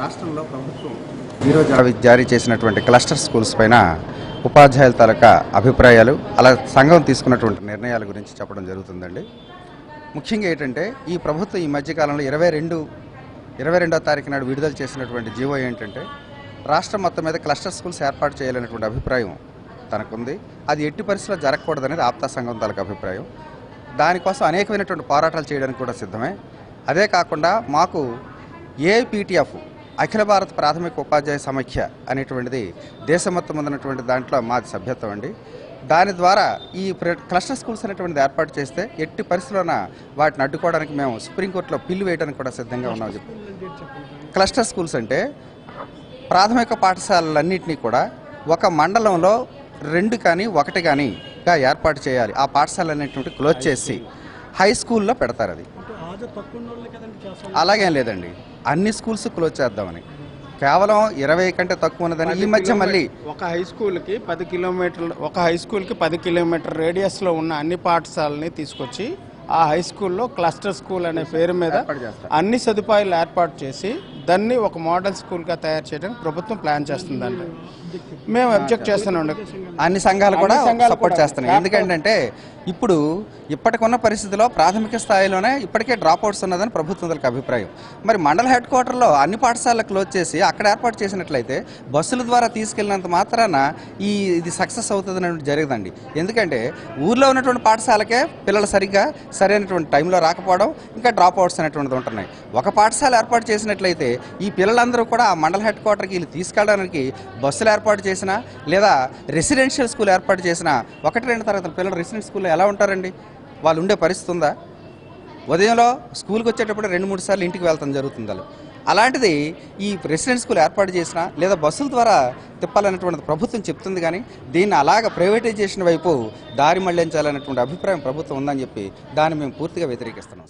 రాష్ట్రంలో ప్రభుత్వం ఈరోజు జారీ చేసినటువంటి క్లస్టర్ స్కూల్స్ పైన ఉపాధ్యాయుల తాలూకా అభిప్రాయాలు అలా సంఘం తీసుకున్నటువంటి నిర్ణయాల గురించి చెప్పడం జరుగుతుందండి. ముఖ్యంగా ఏంటంటే ఈ ప్రభుత్వం ఈ మధ్యకాలంలో ఇరవై రెండు ఇరవై రెండో తారీఖు నాడు విడుదల చేసినటువంటి జీవో ఏంటంటే రాష్ట్రం మొత్తం మీద క్లస్టర్ స్కూల్స్ ఏర్పాటు చేయాలనేటువంటి అభిప్రాయం తనకుంది. అది ఎట్టి పరిస్థితుల్లో జరగకూడదనేది ఆప్తా సంఘం తాలూకా అభిప్రాయం. దానికోసం అనేకమైనటువంటి పోరాటాలు చేయడానికి కూడా సిద్ధమే. అదే కాకుండా మాకు ఏపీటీఎఫ్ అఖిల భారత ప్రాథమిక ఉపాధ్యాయ సమాఖ్య అనేటువంటిది దేశం మొత్తం ఉన్నటువంటి దాంట్లో మాది సభ్యత్వం అండి. దాని ద్వారా ఈ ప్ర- క్లస్టర్ స్కూల్స్ అనేటువంటిది ఏర్పాటు చేస్తే ఎట్టి పరిస్థితుల్లోన వాటిని అడ్డుకోవడానికి మేము సుప్రీంకోర్టులో పిల్లు వేయడానికి కూడా సిద్ధంగా ఉన్నాం చెప్పి. క్లస్టర్ స్కూల్స్ అంటే ప్రాథమిక పాఠశాలలన్నింటినీ కూడా ఒక మండలంలో రెండు కానీ ఒకటి కానీగా ఏర్పాటు చేయాలి. ఆ పాఠశాలలన్నింటి క్లోజ్ చేసి హై స్కూల్లో పెడతారు అది అలాగేం లేదండి. అన్ని స్కూల్స్ క్లోజ్ చేద్దామని. కేవలం ఇరవై కంటే తక్కువ ఉన్నదని ఈ మధ్య మళ్ళీ ఒక హై స్కూల్కి పది కిలోమీటర్లు ఒక హై స్కూల్కి పది కిలోమీటర్ రేడియస్లో ఉన్న అన్ని పాఠశాలని తీసుకొచ్చి ఆ హై స్కూల్లో క్లస్టర్ స్కూల్ అనే పేరు మీద. అన్ని సదుపాయాలు ఏర్పాటు చేసి దాన్ని ఒక మోడల్ స్కూల్గా తయారు చేయడానికి ప్రభుత్వం ప్లాన్ చేస్తుందండి మేము అబ్జెక్ట్ చేస్తున్నాం అన్ని సంఘాలు కూడా సపోర్ట్. చేస్తున్నాయి. ఎందుకంటే ఇప్పుడు ఇప్పటికున్న పరిస్థితిలో ప్రాథమిక స్థాయిలోనే ఇప్పటికే డ్రాప్ అవుట్స్ ఉన్నదని ప్రభుత్వం అభిప్రాయం. మరి మండల హెడ్ క్వార్టర్లో అన్ని పాఠశాలలు క్లోజ్ చేసి అక్కడ ఏర్పాటు చేసినట్లయితే బస్సుల ద్వారా తీసుకెళ్ళినంత మాత్రాన ఈ ఇది సక్సెస్ అవుతుంది జరగదండి. ఎందుకంటే ఊర్లో ఉన్నటువంటి పాఠశాలకే పిల్లలు సరిగ్గా సరైనటువంటి టైంలో రాకపోవడం ఇంకా డ్రాప్ అవుట్స్ అనేటువంటిది ఉంటున్నాయి. ఒక పాఠశాల ఏర్పాటు చేసినట్లయితే ఈ పిల్లలందరూ కూడా ఆ మండల హెడ్ క్వార్టర్కి వీళ్ళు తీసుకెళ్ళడానికి బస్సులు ఏర్పాటు చేసినా లేదా రెసిడెన్షియల్ స్కూల్ ఏర్పాటు చేసినా ఒకటి రెండు తరగతుల పిల్లలు రెసిడెన్షియల్ స్కూల్లో ఎలా ఉంటారండి? వాళ్ళు ఉండే పరిస్థితి ఉందా? ఉదయంలో స్కూల్కి వచ్చేటప్పుడు రెండు మూడు సార్లు ఇంటికి వెళ్తాం జరుగుతుంది వాళ్ళు. అలాంటిది ఈ రెసిడెంట్ స్కూల్ ఏర్పాటు చేసినా లేదా బస్సుల ద్వారా తిప్పాలన్నటువంటి ప్రభుత్వం చెప్తుంది కానీ దీన్ని అలాగ ప్రైవేటైజేషన్ వైపు దారి మళ్ళించాలనేటువంటి అభిప్రాయం ప్రభుత్వం ఉందని చెప్పి దాన్ని మేము పూర్తిగా వ్యతిరేకిస్తున్నాం.